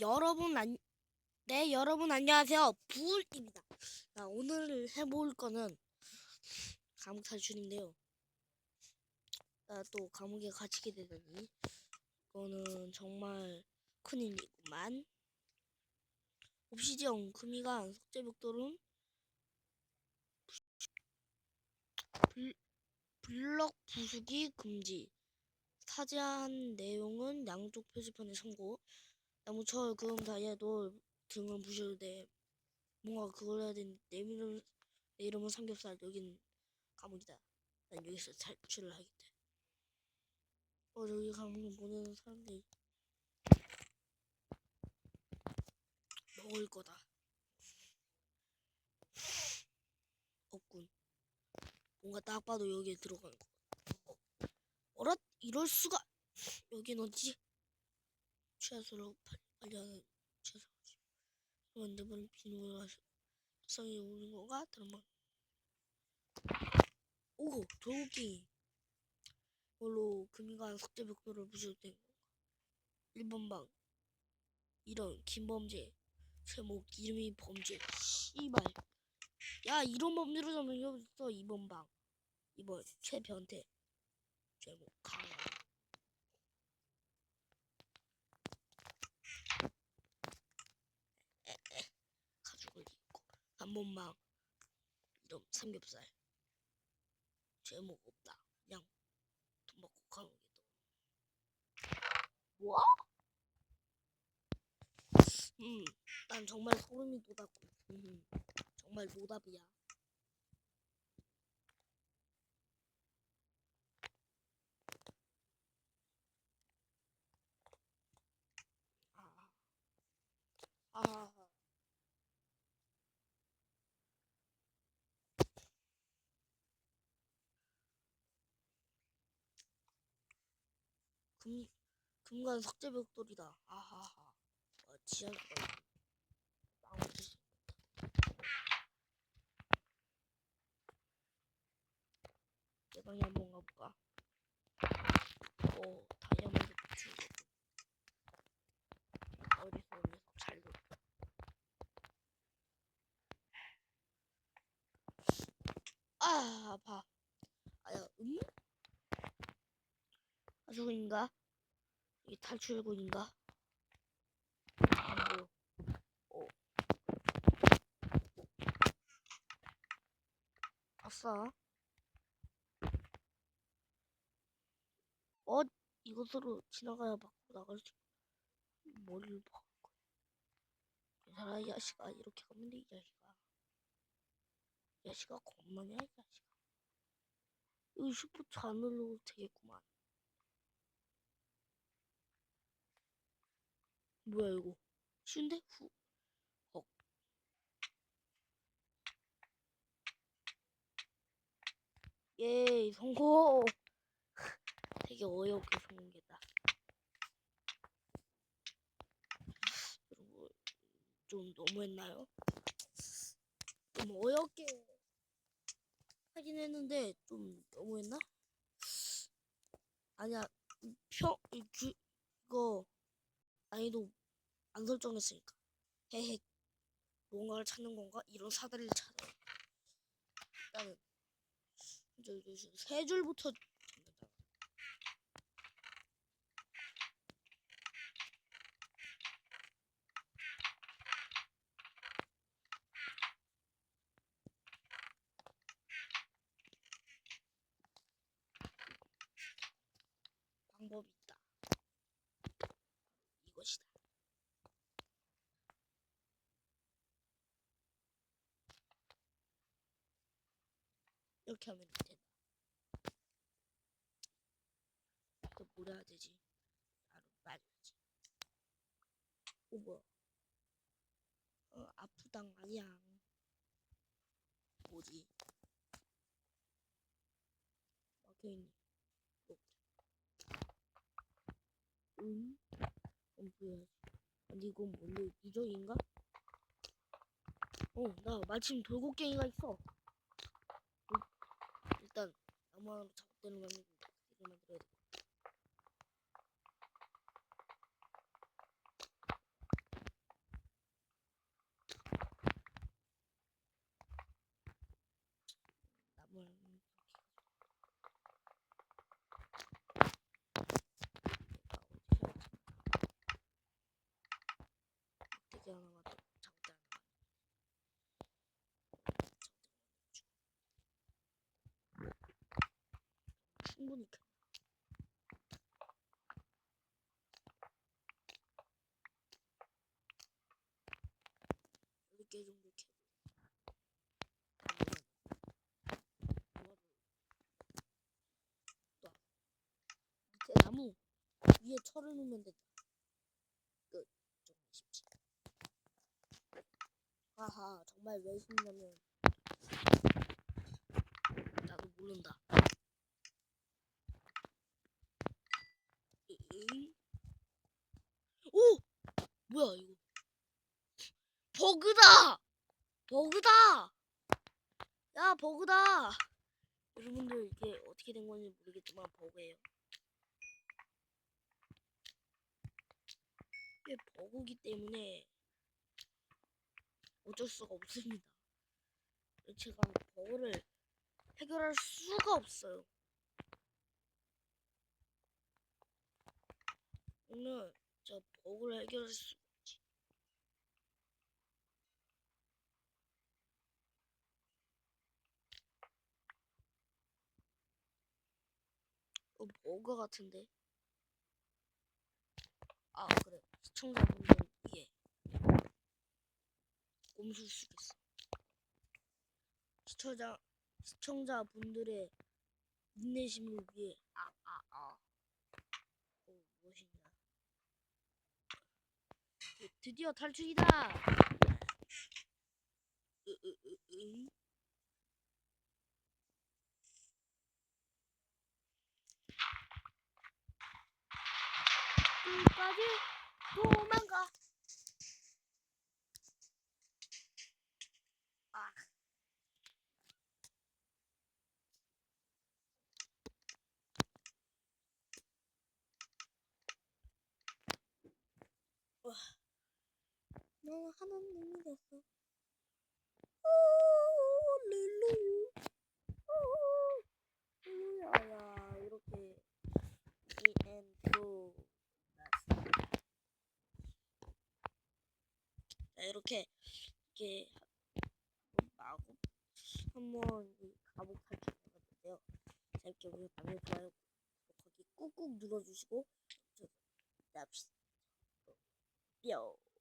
여러분 안, 네 여러분 안녕하세요 불입니다. 자, 오늘 해볼 거는 감옥 탈출인데요. 아, 또 감옥에 갇히게 되다니 이거는 정말 큰일이구만. 옵시디언 금이간 석재벽돌은 불, 블럭 부수기 금지. 사제한 내용은 양쪽 표지판에 참고. 나무철, 금, 다이아 돌 등을 부셔도 돼. 뭔가 그걸 해야 되는데 내 이름 내 이름은 삼겹살. 여긴 감옥이다. 난 여기서 탈출을 하겠다. 어 저기 감옥 보내는 사람들이 먹을 거다. 없군. 뭔가 딱 봐도 여기에 들어간 거. 어, 어라? 이럴 수가? 여긴 어디? 취 관련한 취하수지. 원대본 비누를 하셔. 성이 오는 건가? 다른 오, 돌기. 이걸로 금이간 석재벽돌을 되는 건가? 1번 방. 이런 김범죄. 제목 이름이 범죄. 씨발. 야 이런 범죄로 잡으면 여기 있어 2번 방. 2번 최변태. 제목 강한. 가죽을 입고 한 번만 이런 삼겹살 제목 없다. 그냥 돈 받고 가는 게 더. 뭐? 음 난 정말 소름이 돋았고. 음, 정말 노답이야 아, 아. 금, 금관 석재벽돌이다. 아하하. 와, 지하가 나오지. 내 방에 한번 가볼까? 오, 다이아몬드 붙인 거. 어디서 어디서 잘 놀. 아, 아파. 아야, 음? 아주군인가? 이게 탈출군인가? 안 보여. 어. 어, 이곳으로 지나가야 나갈 수, 머리를 거야. 괜찮아, 이 자식아. 이렇게 가면 돼, 이 자식아. 이 자식아, 겁나냐, 이 자식아. 슈퍼트 안 눌러도 되겠구만. 뭐야 이거 쉬운데? 후 헉. 예 성공 되게 어이없게 성공했다 여러분 좀 너무했나요? 좀 어이없게 하긴 했는데 좀 너무했나? 아니야 평 이- 그, 이거 난이도 안 설정했으니까 헤헤 뭔가를 찾는 건가? 이런 사다리를 찾아 일단은 저기 세 줄부터 잡는다. 방법이 있다 이것이다 이렇게 하면 된다. 이거 뭐라 해야 되지? 바로 말이지. 오 뭐야? 어 아프당 아니야. 뭐지? 막혀있네. 뭐. 응? 어 뭐야? 아니 이건 뭔데? 이적인가? 어, 나 마침 돌고갱이가 있어. 일단 나무 하나로 작업되는 거 아니고 이거 만들어야 돼. 장대 하나만 더 장대 하나만 여덟 개 정도 또 밑에 나무 위에 철을 놓으면 된다. 끝. 좀 쉽지. 아하, 정말 왜 쉽냐면 나도 모른다. 에잉? 오! 뭐야 이거? 버그다! 버그다! 야 버그다! 여러분들 이게 어떻게 된 건지 모르겠지만 버그예요. 이게 버그기 때문에 어쩔 수가 없습니다. 제가 버그를 해결할 수가 없어요. 오늘 저 버그를 해결할 수 없지. 어, 버그 같은데? 아 그래. 시청자분들 위해 꼼수 쓰겠어. 시청자 시청자분들의 인내심을 위해. 아아아. 어 무엇이냐 드- 드디어 탈출이다 으으으응 끝까지 도망가 아 와, 너는 하나님이 됐어. 이렇게 이렇게 이렇게 마구 한번 탈출해봤는데요. 재밌게 보셨다면 좋아요, 구독하기 꾹꾹 눌러주시고. 뿅.